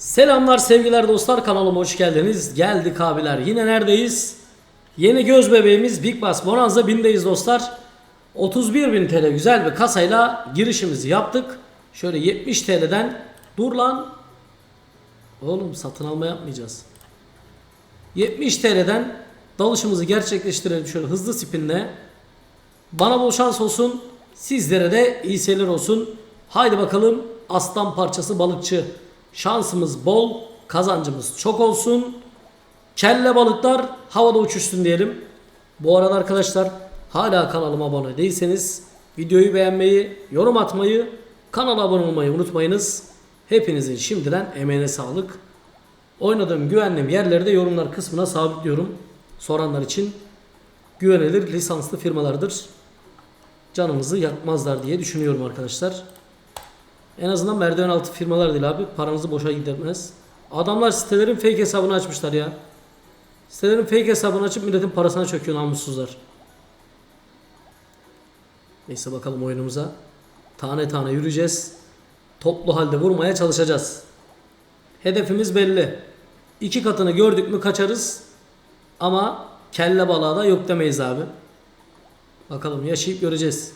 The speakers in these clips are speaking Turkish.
Selamlar sevgiler dostlar kanalıma hoş geldiniz. Geldik abiler. Yine neredeyiz? Yeni göz bebeğimiz Big Bass Bonanza 1000'deyiz dostlar. 31.000 TL güzel bir kasayla girişimizi yaptık. Şöyle 70 TL'den dur lan. Oğlum satın alma yapmayacağız. 70 TL'den dalışımızı gerçekleştirelim şöyle hızlı spinle. Bana bol şans olsun. Sizlere de iyi seyirler olsun. Haydi bakalım aslan parçası balıkçı. Şansımız bol, kazancımız çok olsun. Kelle balıklar havada uçuşsun diyelim. Bu arada arkadaşlar hala kanalıma abone değilseniz videoyu beğenmeyi, yorum atmayı, kanala abone olmayı unutmayınız. Hepinizin şimdiden emeğine sağlık. Oynadığım güvenli yerleri de yorumlar kısmına sabitliyorum. Soranlar için güvenilir lisanslı firmalardır. Canımızı yakmazlar diye düşünüyorum arkadaşlar. En azından merdiven altı firmalar değil abi. Paranızı boşa gidermez. Adamlar sitelerin fake hesabını açmışlar ya. Sitelerin fake hesabını açıp milletin parasına çöküyor namussuzlar. Neyse bakalım oyunumuza. Tane tane yürüyeceğiz. Toplu halde vurmaya çalışacağız. Hedefimiz belli. İki katını gördük mü kaçarız. Ama kelle balığa da yok demeyiz abi. Bakalım yaşayıp göreceğiz.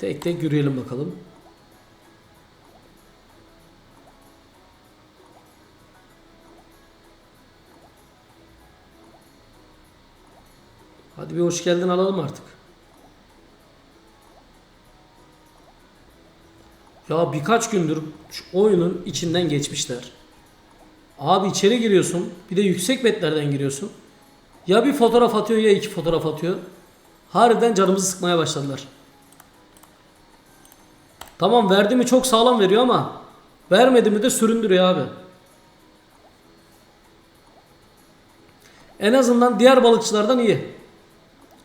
Tek tek yürüyelim bakalım. Hadi bir hoş geldin alalım artık. Ya birkaç gündür şu oyunun içinden geçmişler. Abi içeri giriyorsun. Bir de yüksek betlerden giriyorsun. Ya bir fotoğraf atıyor ya iki fotoğraf atıyor. Harbiden canımızı sıkmaya başladılar. Tamam verdi mi çok sağlam veriyor ama vermedi mi de süründürüyor abi. En azından diğer balıkçılardan iyi.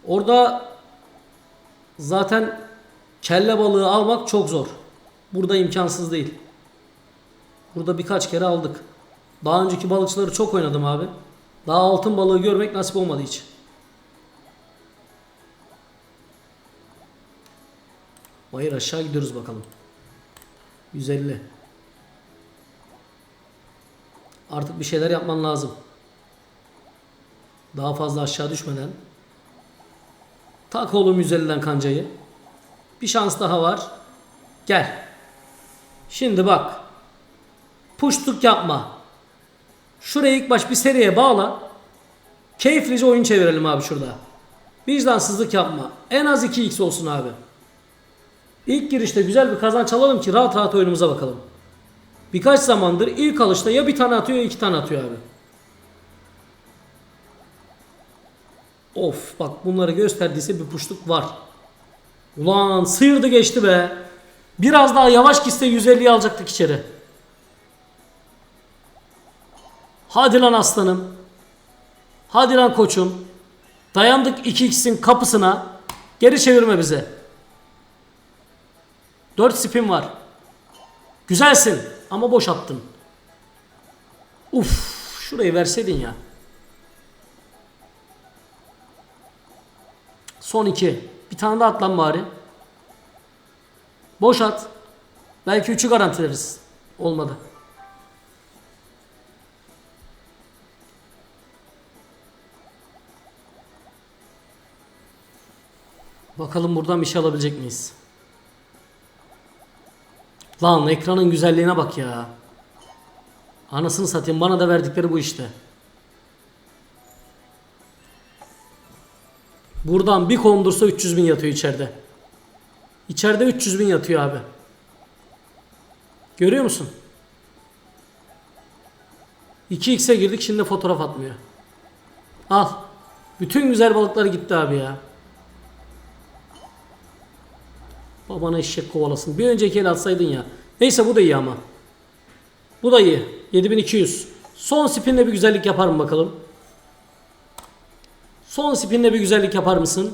Orada zaten kelle balığı almak çok zor. Burada imkansız değil. Burada birkaç kere aldık. Daha önceki balıkçıları çok oynadım abi. Daha altın balığı görmek nasip olmadı hiç. Hayır aşağı gidiyoruz bakalım. 150. Artık bir şeyler yapman lazım. Daha fazla aşağı düşmeden. Tak oğlum 150'den kancayı. Bir şans daha var. Gel. Şimdi bak. Puştuk yapma. Şuraya ilk baş bir seriye bağla. Keyiflice oyun çevirelim abi şurada. Vicdansızlık yapma. En az 2x olsun abi. İlk girişte güzel bir kazanç alalım ki rahat rahat oyunumuza bakalım. Birkaç zamandır ilk alışta ya bir tane atıyor ya iki tane atıyor abi. Of bak bunları gösterdiyse bir puşluk var. Ulan sıyırdı geçti be. Biraz daha yavaş gitse 150'yi alacaktık içeri. Hadi lan aslanım. Hadi lan koçum. Dayandık 2x'in kapısına. Geri çevirme bize. 4 spin var. Güzelsin ama boş attın. Uf, şurayı verseydin ya. Son iki. Bir tane daha at lan bari. Boş at. Belki üçü garantileriz. Olmadı. Bakalım buradan bir şey alabilecek miyiz? Lan ekranın güzelliğine bak ya. Anasını satayım bana da verdikleri bu işte. Buradan bir kondursa 300 bin yatıyor içeride. İçeride 300 bin yatıyor abi. Görüyor musun? 2x'e girdik şimdi fotoğraf atmıyor. Al. Bütün güzel balıklar gitti abi ya. Babana eşek kovalasın. Bir önceki el atsaydın ya. Neyse bu da iyi ama. Bu da iyi. 7200. Son spinle bir güzellik yapar mı bakalım? Son spinle bir güzellik yapar mısın?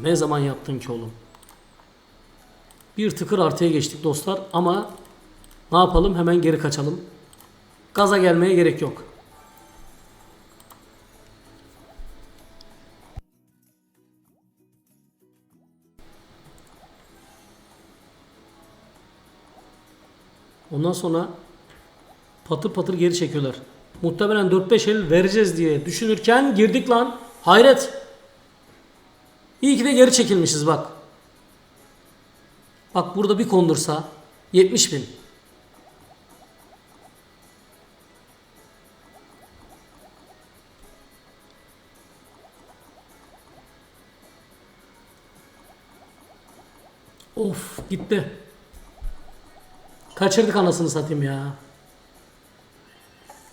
Ne zaman yaptın ki oğlum? Bir tıkır artıya geçtik dostlar ama ne yapalım hemen geri kaçalım. Gaza gelmeye gerek yok. Ondan sonra patır patır geri çekiyorlar. Muhtemelen 4-5 el vereceğiz diye düşünürken girdik lan. Hayret. İyi ki de geri çekilmişiz bak. Bak burada bir kondursa 70 bin. Of gitti. Kaçırdık anasını satayım ya.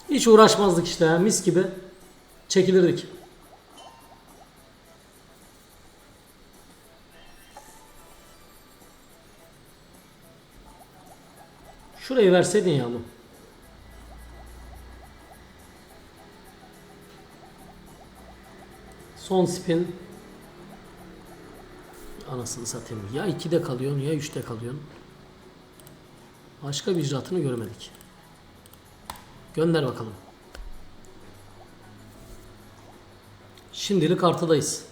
Hiç uğraşmazdık işte mis gibi çekilirdik. Şurayı verseydin ya bu. Son spin. Anasını satayım. Ya 2'de kalıyorsun ya 3'te kalıyorsun. Başka bir icraatını göremedik. Gönder bakalım. Şimdilik artıdayız.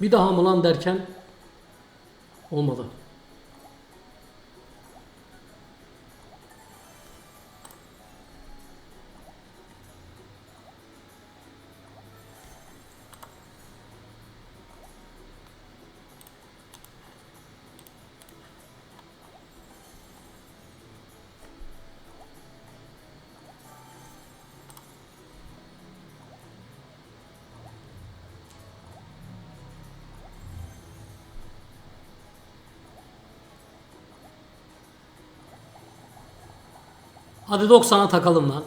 Bir daha mı lan derken olmadı. Hadi 90'a takalım lan.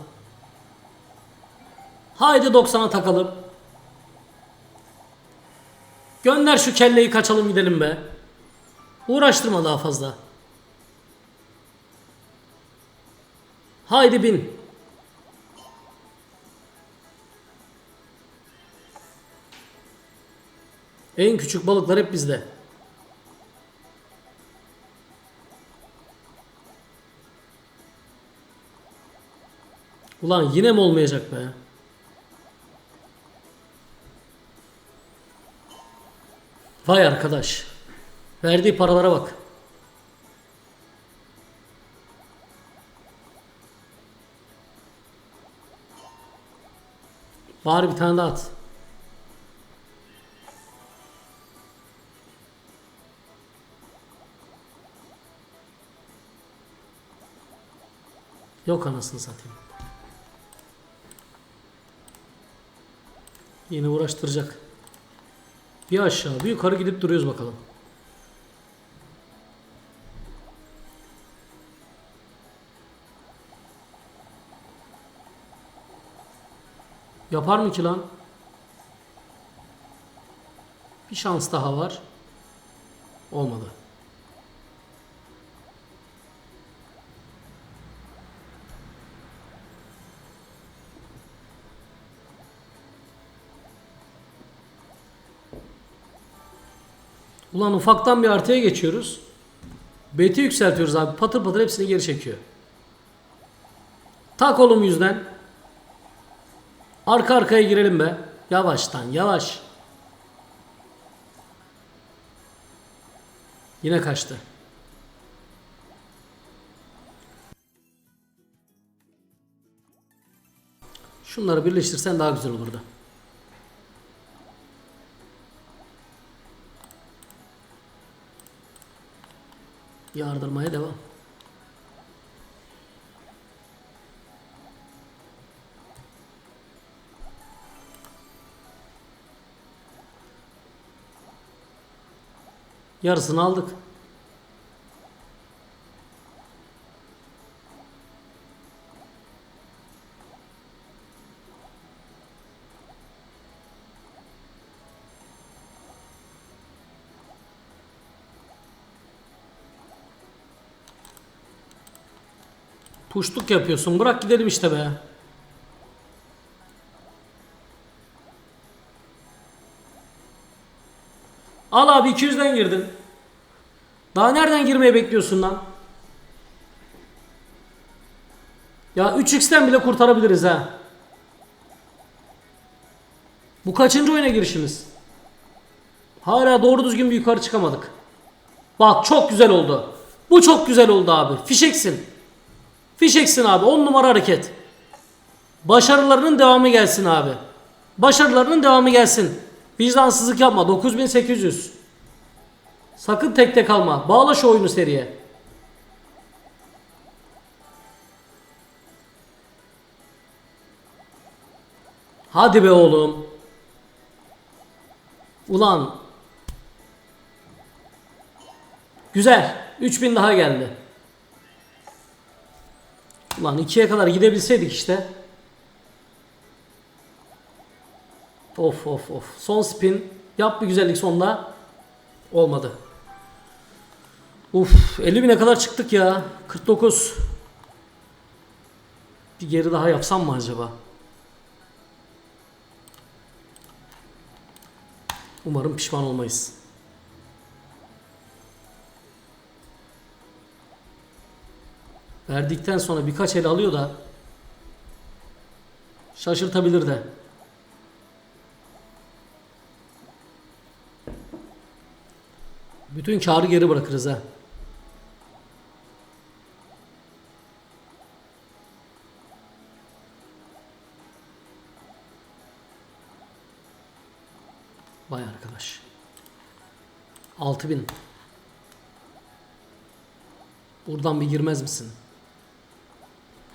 Haydi 90'a takalım. Gönder şu kelleyi kaçalım gidelim be. Uğraştırma daha fazla. Haydi bin. En küçük balıklar hep bizde. Ulan yine mi olmayacak be? Vay arkadaş. Verdiği paralara bak. Bari bir tane daha at. Yok anasını satayım. Yine uğraştıracak. Bir aşağı bir yukarı gidip duruyoruz bakalım. Yapar mı ki lan? Bir şans daha var. Olmadı. Ulan ufaktan bir artıya geçiyoruz. Beti yükseltiyoruz abi. Patır patır hepsini geri çekiyor. Tak oğlum yüzden. Arka arkaya girelim be. Yavaştan yavaş. Yine kaçtı. Şunları birleştirsen daha güzel olurdu. Yardırmaya devam. Yarısını aldık. Puşluk yapıyorsun. Bırak gidelim işte be. Al abi 200'den girdin. Daha nereden girmeyi bekliyorsun lan? Ya 3x'ten bile kurtarabiliriz ha. Bu kaçıncı oyuna girişimiz? Hala doğru düzgün bir yukarı çıkamadık. Bak çok güzel oldu. Bu çok güzel oldu abi. Fişeksin. Fişeksin abi. 10 numara hareket. Başarılarının devamı gelsin abi. Başarılarının devamı gelsin. Vicdansızlık yapma. 9800. Sakın tek tek alma. Bağla şu oyunu seriye. Hadi be oğlum. Ulan. Güzel. 3000 daha geldi. Ulan ikiye kadar gidebilseydik işte. Of of of. Son spin. Yap bir güzellik sonda. Olmadı. Uf 50 bine kadar çıktık ya. 49. Bir geri daha yapsam mı acaba? Umarım pişman olmayız. Verdikten sonra birkaç el alıyor da şaşırtabilir de. Bütün karı geri bırakırız ha. Vay arkadaş. 6000. Buradan bir girmez misin?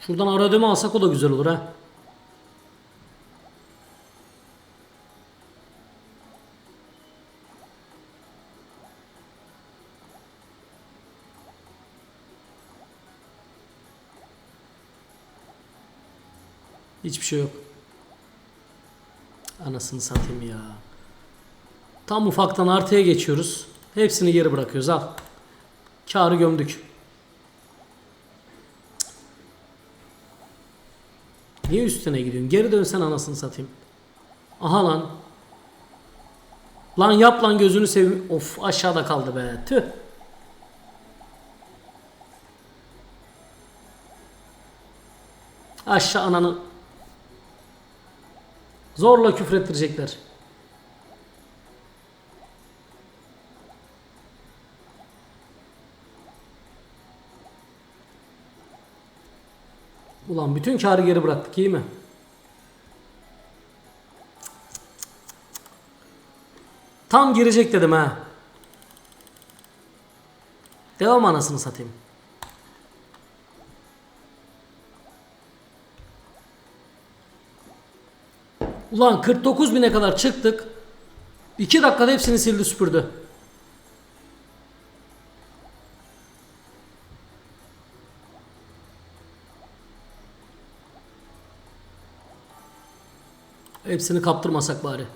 Şuradan ara ödeme alsak o da güzel olur ha. Hiçbir şey yok. Anasını satayım ya. Tam ufaktan artıya geçiyoruz. Hepsini geri bırakıyoruz al. Karı gömdük. Niye üstüne gidiyorsun? Geri dönsen anasını satayım. Aha lan. Lan yap lan gözünü seveyim. Of aşağıda kaldı be. Tüh. Aşağı ananı. Zorla küfrettirecekler. Ulan bütün karı geri bıraktık iyi mi? Tam girecek dedim ha. Devam anasını satayım. Ulan 49 bine kadar çıktık. 2 dakikada hepsini sildi süpürdü. Hepsini kaptırmasak bari.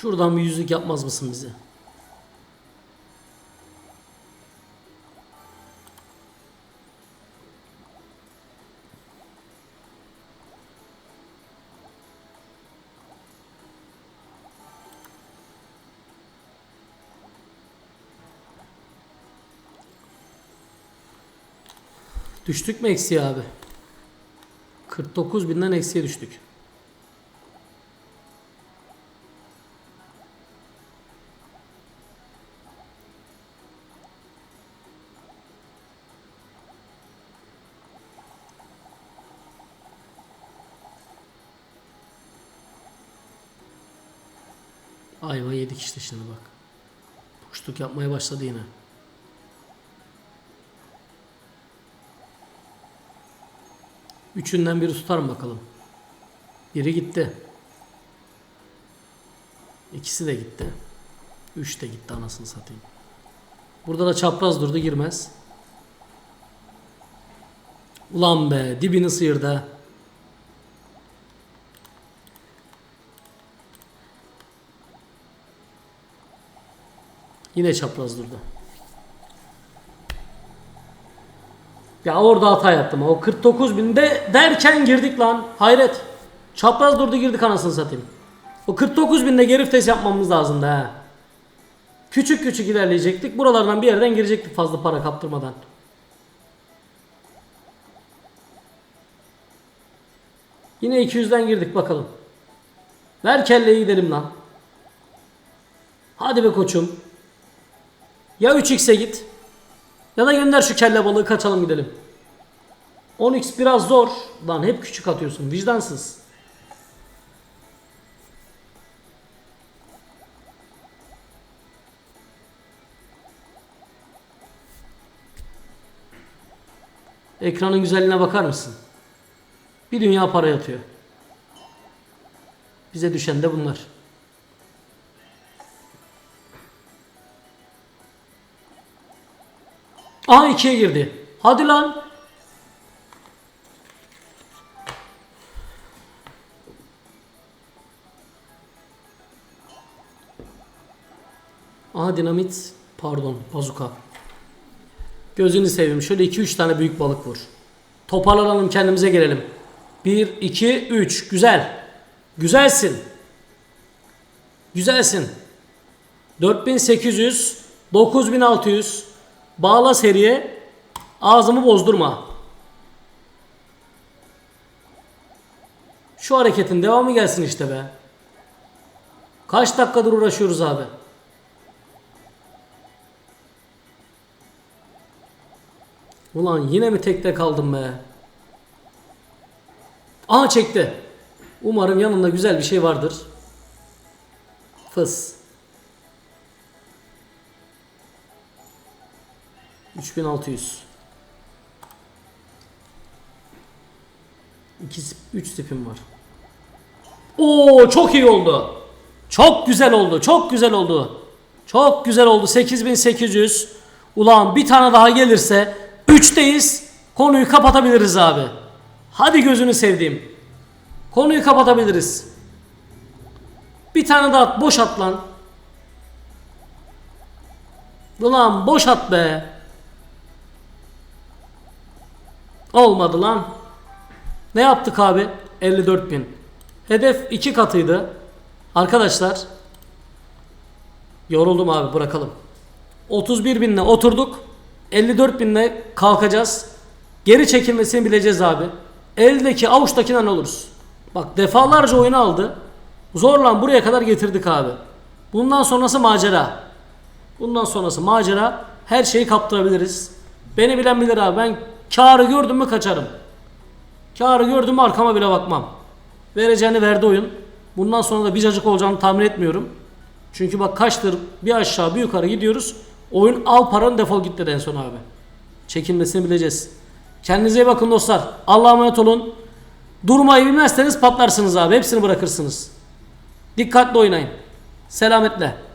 Şuradan bir yüzlük yapmaz mısın bize? Düştük mü eksiye abi? 49 binden eksiye düştük. Ayva yedik işte şimdi bak. Puştuk yapmaya başladı yine. Üçünden biri tutar bakalım? Biri gitti. İkisi de gitti. Üç de gitti anasını satayım. Burada da çapraz durdu girmez. Ulan be dibini sıyırdı. Yine çapraz durdu. Ya orada hata yaptım. O 49 binde derken girdik lan. Hayret. Çapraz durdu girdik anasını satayım. O 49 binde geri vites yapmamız lazımdı ha. Küçük küçük ilerleyecektik. Buralardan bir yerden girecektik fazla para kaptırmadan. Yine 200'den girdik bakalım. Ver kelleyi gidelim lan. Hadi be koçum. Ya 3x'e git. Ya da gönder şu kelle balığı kaçalım gidelim. 10x biraz zor. Lan hep küçük atıyorsun. Vicdansız. Ekranın güzelliğine bakar mısın? Bir dünya para yatıyor. Bize düşen de bunlar. Aha ikiye girdi. Hadi lan. Aha dinamit. Pardon bazuka. Gözünü seveyim. Şöyle 2-3 tane büyük balık vur. Toparlanalım kendimize gelelim. 1, 2, 3. Güzel. Güzelsin. Güzelsin. 4800, 9600. Bağla seriye. Ağzımı bozdurma. Şu hareketin devamı gelsin işte be. Kaç dakikadır uğraşıyoruz abi. Ulan yine mi tekte kaldım be? Aha çekti. Umarım yanında güzel bir şey vardır. Fıs. 3600. 2 3 tipim var. Oo çok iyi oldu. Çok güzel oldu. Çok güzel oldu. Çok güzel oldu. 8800. Ulan bir tane daha gelirse 3'teyiz. Konuyu kapatabiliriz abi. Hadi gözünü sevdiğim. Konuyu kapatabiliriz. Bir tane daha. Boş at lan. Ulan boş at be. Olmadı lan. Ne yaptık abi? 54 bin. Hedef iki katıydı. Arkadaşlar. Yoruldum abi bırakalım. 31 binle oturduk. 54 binle kalkacağız. Geri çekilmesini bileceğiz abi. Eldeki avuçtakinden oluruz. Bak defalarca oyunu aldı. Zorla buraya kadar getirdik abi. Bundan sonrası macera. Bundan sonrası macera. Her şeyi kaptırabiliriz. Beni bilen bilir abi. Ben karı gördüm mü kaçarım. Karı gördüm mü arkama bile bakmam. Vereceğini verdi oyun. Bundan sonra da bir cacık olacağını tahmin etmiyorum. Çünkü bak kaçtır bir aşağı bir yukarı gidiyoruz. Oyun al paranı defol git dedi en son abi. Çekilmesini bileceğiz. Kendinize iyi bakın dostlar. Allah'a emanet olun. Durmayı bilmezseniz patlarsınız abi. Hepsini bırakırsınız. Dikkatli oynayın. Selametle.